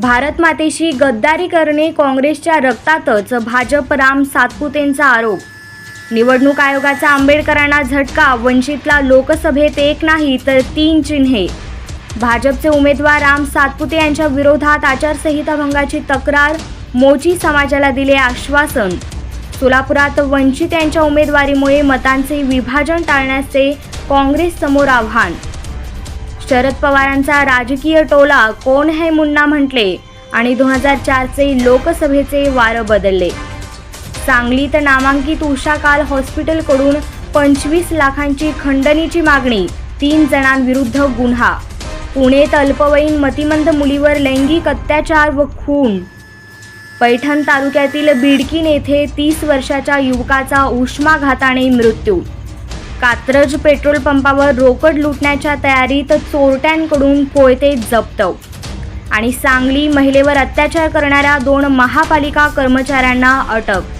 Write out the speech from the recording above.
भारत मातेशी गद्दारी करणे काँग्रेसच्या रक्तातच भाजप राम सातपुतेंचा आरोप. निवडणूक आयोगाचा आंबेडकरांना झटका वंचितला लोकसभेत एक नाही तर तीन चिन्हे. भाजपचे उमेदवार राम सातपुते यांच्या विरोधात आचारसंहिता भंगाची तक्रार मोची समाजाला दिले आश्वासन. सोलापुरात वंचित यांच्या उमेदवारीमुळे मतांचे विभाजन टाळण्याचे काँग्रेससमोर आव्हान. शरद पवारांचा राजकीय टोला कोण है मुन्ना म्हटले आणि दोन हजार चारचे लोकसभेचे वारं बदलले. सांगलीत नामांकित उषा काल हॉस्पिटलकडून पंचवीस लाखांची खंडणीची मागणी तीन जणांविरुद्ध गुन्हा. पुणेत अल्पवयीन मतिमंद मुलीवर लैंगिक अत्याचार व खून. पैठण तालुक्यातील बिडकीन येथे तीस वर्षाच्या युवकाचा उष्माघाताने मृत्यू. कात्रज पेट्रोल पंपावर रोकड लुटण्याच्या तयारीत चोरट्यांकडून कोयते जप्त. आणि सांगली महिलेवर अत्याचार करणाऱ्या दोन महापालिका कर्मचाऱ्यांना अटक.